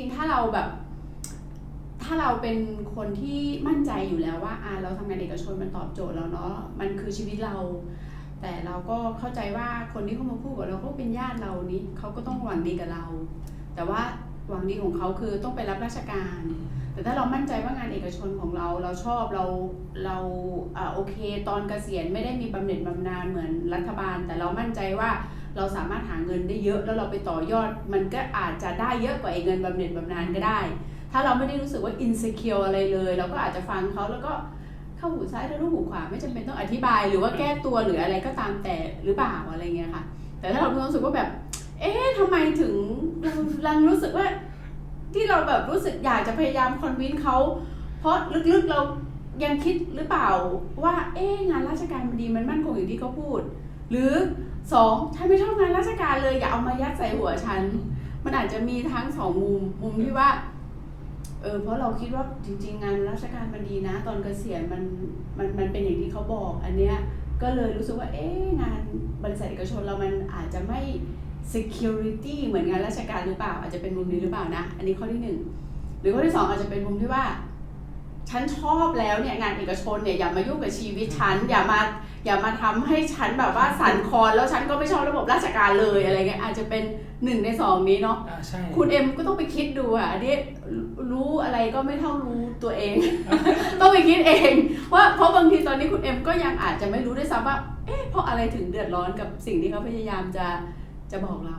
ริงๆ ถ้าเราแบบ ถ้าเราเป็นคนที่มั่นใจอยู่แล้วว่าอ่าเราทำงานเอกชนมันตอบโจทย์เราเนาะมันคือชีวิตเรา แต่เราก็เข้าใจว่าคนที่เขามาพูดกับเราเขาเป็นญาติเรานี่เขาก็ต้องหวังดีกับเรา แต่ว่าหวังดีของเขาคือต้องไปรับราชการ แต่ถ้าเรามั่นใจว่างานเอกชนของเราเราชอบเราเราอ่าโอเค ตอนเกษียณไม่ได้มีบำเหน็จบำนาญเหมือนรัฐบาล แต่เรามั่นใจว่า เราสามารถหาเงินได้เยอะแล้วเราไปต่อยอด มันก็อาจจะได้เยอะกว่าไอ้เงินบำเหน็จบำนาญก็ได้ ถ้าเราไม่ได้รู้สึกว่า insecure อะไรเลย เราก็อาจจะฟังเขาแล้วก็เข้าหูซ้ายทะลุหูขวาไม่จำเป็นต้องอธิบายหรือว่าแก้ตัวหรืออะไรก็ตามแต่หรือเปล่าอะไรเงี้ยค่ะ แต่ถ้าเรารู้สึกว่าแบบ เอ๊ะทำไมถึงรังรู้สึกว่า ที่เราแบบรู้สึกอยากจะพยายามคอนวินเขาเพราะลึกๆเรายังคิดหรือเปล่าว่า เอ๊ะงานราชการมันดีมันมั่นคงอย่างที่เขาพูด หรือสองฉันไม่ชอบงานราชการเลยอย่าเอามายัดใส่หัวฉัน มันอาจจะมีทั้งสองมุมมุมที่ว่าเออเพราะเราคิดว่าจริง ๆ งานราชการมันดีนะ ตอนเกษียณมันมันมันเป็นอย่างที่เขาบอก อันเนี้ยก็เลยรู้สึกว่าเอ๊งานบริษัทเอกชนเรามันอาจจะไม่ security เหมือนงานราชการหรือเปล่า อาจจะเป็นมุมนี้หรือเปล่านะ อันนี้ข้อที่หนึ่งหรือข้อที่สองอาจจะเป็นมุมที่ว่า ฉันชอบแล้วเนี่ยงานเอกชนเนี่ยอย่ามายุ่งกับชีวิตฉันอย่ามาอย่ามาทำให้ฉันแบบว่าสั่นคลอนแล้วฉันก็ไม่ชอบระบบราชการเลยอะไรเงี้ยอาจจะเป็นหนึ่งในสองนี้เนาะอ่าใช่คุณเอ็มก็ต้องไปคิดดูอะอันนี้รู้อะไรก็ไม่เท่ารู้ตัวเอง ต้องไปคิดเองว่าเพราะบางทีตอนนี้คุณเอ็มก็ยังอาจจะไม่รู้ด้วยซ้ำว่าเอ๊ะเพราะอะไรถึงเดือดร้อนกับสิ่งที่เขาพยายามจะจะบอกเรา